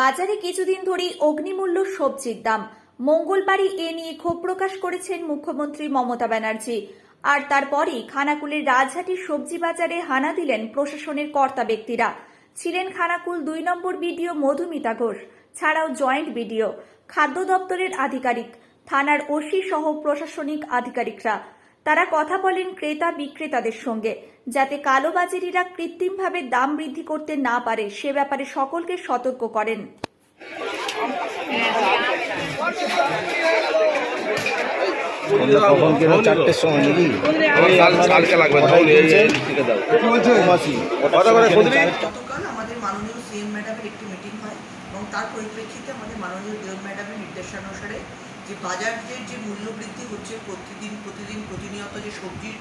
বাজারে কিছুদিন ধরেই অগ্নিমূল্য সবজির দাম। মঙ্গলবারই এ নিয়ে ক্ষোভ প্রকাশ করেছেন মুখ্যমন্ত্রী মমতা ব্যানার্জি। আর তারপরই খানাকুলের রাজহাটির সবজি বাজারে হানা দিলেন প্রশাসনের কর্তা ব্যক্তিরা। ছিলেন খানাকুল দুই নম্বর বিডিও মধুমিতা ঘোষ, ছাড়াও জয়েন্ট বিডিও, খাদ্য দপ্তরের আধিকারিক, থানার ওসি সহ প্রশাসনিক আধিকারিকরা। তারা কথা বলেন ক্রেতা বিক্রেতাদের সঙ্গে যাতে কালোবাজারিরা কৃত্রিমভাবে দাম বৃদ্ধি করতে না পারে সে ব্যাপারে সকলকে সতর্ক করেন। কখন কেন? চারটের সময় নাকি? কালকে লাগবে তাহলে মাসি কথা বলে খুদরি গতকাল আমাদের মাননীয় সিএম ম্যাডামের একটি মিটিং হয় এবং তার পরিপ্রেক্ষিতে আমাদের মাননীয় সিএম ম্যাডামের নির্দেশানুসারে যে বাজারের যে মূল্য হচ্ছে প্রতিদিন প্রতিদিন প্রতিনিয়ত যে সবজির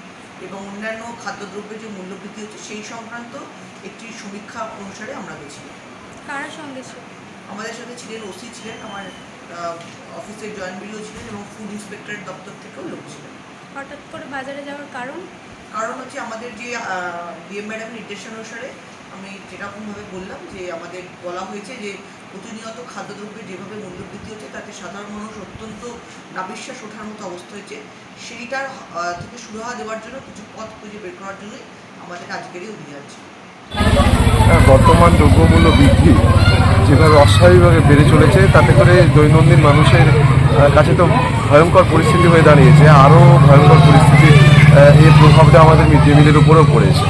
এবং অন্যান্য খাদ্যদ্রব্যের যে মূল্য বৃদ্ধি হচ্ছে সেই সংক্রান্ত একটি সমীক্ষা অনুসারে আমরা গেছিলাম কার সঙ্গে আমাদের সাথে ছিলেন ওসি ছিলেন আমার অফিসের জয়েন্ট বিডিও ছিলেন এবং ফুড ইন্সপেক্টরের দপ্তর থেকেও লোক ছিলেন। হঠাৎ করে বাজারে যাওয়ার কারণ? কারণ হচ্ছে আমাদের যে ডিএম ম্যাডামের নির্দেশানুসারে আমি যেরকমভাবে বললাম যে আমাদের বলা হয়েছে যে প্রতিনিয়ত খাদ্যদ্রব্যের যেভাবে মূল্যবৃদ্ধি হচ্ছে তাতে সাধারণ মানুষ অত্যন্ত নাবিশ্বাস ওঠার মতো অবস্থা হয়েছে। সেইটার থেকে সুরাহা দেওয়ার জন্য কিছু পথ খুঁজে বের করার জন্যই আমাদের আজকের এই অভিযান ছিল। হ্যাঁ, বর্তমান দ্রব্যমূল্য বৃদ্ধি যেভাবে অস্বাভাবিকভাবে বেড়ে চলেছে তাতে করে দৈনন্দিন মানুষের কাছে তো ভয়ঙ্কর পরিস্থিতি হয়ে দাঁড়িয়েছে। আরও ভয়ঙ্কর পরিস্থিতি এর প্রভাবটা আমাদের মিড ডে মিলের উপরেও পড়েছে।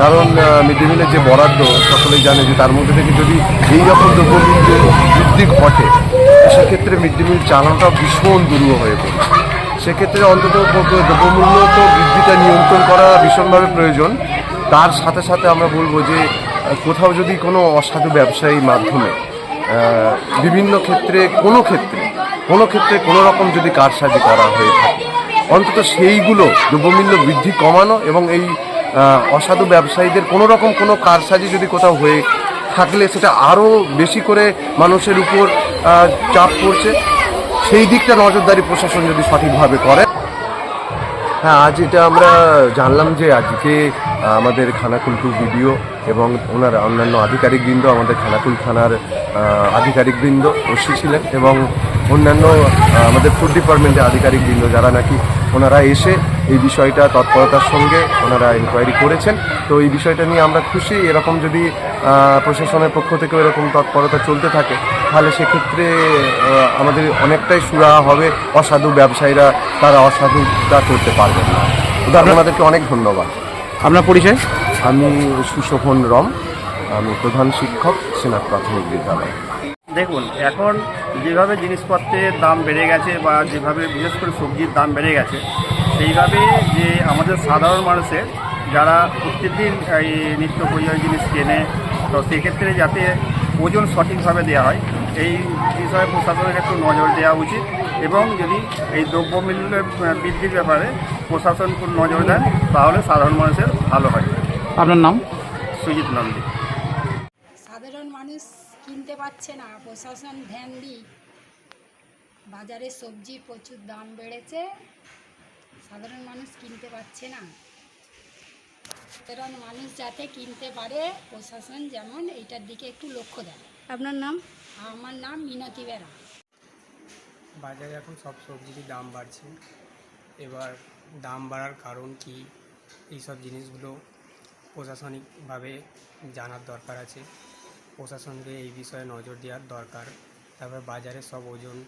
কারণ মিড ডে মিলের যে বরাদ্দ, সকলেই জানে যে তার মধ্যে থেকে যদি এই রকম দ্রব্যমূল্যের বৃদ্ধি ঘটে, সেক্ষেত্রে মিড ডে মিল চালানোটা ভীষণ দুরূহ হয়ে পড়ে। সেক্ষেত্রে অন্তত দ্রব্যমূল্য তো বৃদ্ধিটা নিয়ন্ত্রণ করা ভীষণভাবে প্রয়োজন। তার সাথে সাথে আমরা বলব যে কোথাও যদি কোনো অসাধু ব্যবসায়ীর মাধ্যমে বিভিন্ন ক্ষেত্রে, কোনো ক্ষেত্রে কোনো ক্ষেত্রে কোনো রকম যদি কারসাজি করা হয়ে থাকে, অন্তত সেইগুলো দ্রব্যমূল্য বৃদ্ধি কমানো এবং এই অসাধু ব্যবসায়ীদের কোনো রকম কোনো কারসাজি যদি কোথাও হয়ে থাকলে সেটা আরও বেশি করে মানুষের উপর চাপ পড়ছে। সেই দিকটা নজরদারি প্রশাসন যদি সঠিকভাবে করে। হ্যাঁ আজ এটা আমরা জানলাম যে আজকে আমাদের খানাকুল টু ভিডিও এবং ওনার অন্যান্য আধিকারিকবৃন্দ, আমাদের খানাকুল থানার আধিকারিকবৃন্দ ওসি ছিলেন এবং অন্যান্য আমাদের ফুড ডিপার্টমেন্টের আধিকারিকবৃন্দ যারা নাকি, ওনারা এসে এই বিষয়টা তৎপরতার সঙ্গে ওনারা ইনকোয়ারি করেছেন। তো এই বিষয়টা নিয়ে আমরা খুশি। এরকম যদি প্রশাসনের পক্ষ থেকেও এরকম তৎপরতা চলতে থাকে তাহলে সেক্ষেত্রে আমাদের অনেকটাই সুরাহা হবে। অসাধু ব্যবসায়ীরা তারা অসাধুতা করতে পারবেন না। উদাহরণ আমাদেরকে অনেক ধন্যবাদ। আপনার পরিচয়? আমি সুশোভন রম। আমি প্রধান শিক্ষক সেনা প্রাথমিক বিদ্যালয়। দেখুন এখন যেভাবে জিনিসপত্রের দাম বেড়ে গেছে বা যেভাবে বিশেষ করে সবজির দাম বেড়ে গেছে সেইভাবে যে আমাদের সাধারণ মানুষের যারা প্রত্যেকদিন এই নিত্য প্রয়োজনীয় জিনিস কেনে তো সেক্ষেত্রে যাতে ওজন সঠিকভাবে দেওয়া হয় এই বিষয়ে প্রশাসনের একটু নজর দেওয়া উচিত এবং যদি এই দ্রব্য দ্রব্যমূল্য বৃদ্ধির ব্যাপারে প্রশাসন খুব নজর দেন তাহলে সাধারণ মানুষের ভালো হয়। আপনার নাম? সুজিত নন্দী। সাধারণ মানুষ কিনতে পারছে না প্রশাসন ধ্যান দিই বাজারে সবজি প্রচুর দাম বেড়েছে সাধারণ মানুষ কিনতে পারছে না। সাধারণ মানুষ যাতে কিনতে পারে প্রশাসন যেমন এইটার দিকে একটু লক্ষ্য দেয়। আপনার নাম? আমার নাম মিনতি বেরা। বাজারে এখন সব সবজিরই দাম বাড়ছে। এবার দাম বাড়ার কারণ কি? এই সব জিনিসগুলো প্রশাসনিকভাবে জানার দরকার আছে। প্রশাসনকে এই বিষয়ে নজর দেওয়ার দরকার। তারপর বাজারে সব ওজন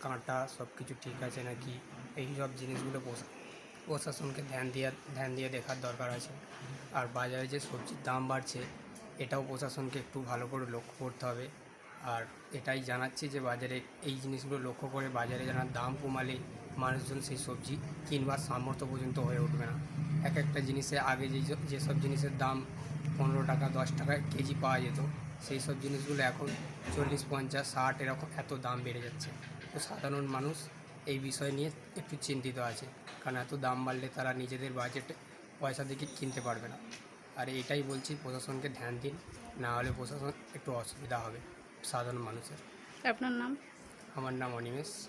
কাঁটা সব কিছু ঠিক আছে নাকি? এই সব জিনিসগুলো প্রশা- প্রশাসনকে ধ্যান দিয়ে ধ্যান দিয়ে দেখার দরকার আছে। আর বাজারে যে সবজির দাম বাড়ছে, এটাও প্রশাসনকে একটু ভালো করে লক্ষ্য করতে হবে। আর এটাই জানাচ্ছি যে বাজারে এই জিনিসগুলো লক্ষ্য করে বাজারে জানার দাম কমালে মানুষজন সেই সবজি কিনবার সামর্থ্য পর্যন্ত হয়ে উঠবে না। এক একটা জিনিসে আগে যে যেসব জিনিসের দাম পনেরো টাকা, দশ টাকা কেজি পাওয়া যেত, সেই সব জিনিসগুলো এখন চল্লিশ, পঞ্চাশ, ষাট এরকম এত দাম বেড়ে যাচ্ছে। তো সাধারণ মানুষ এই বিষয় নিয়ে একটু চিন্তিত আছে। কারণ এত দাম বাড়লে তারা নিজেদের বাজেট পয়সা দিকে কিনতে পারবে না। আর এটাই বলছি প্রশাসনকে ধ্যান দিন না হলে প্রশাসন একটু অসুবিধা হবে সাধারণ মানুষের। আপনার নাম? আমার নাম অনিমেষ।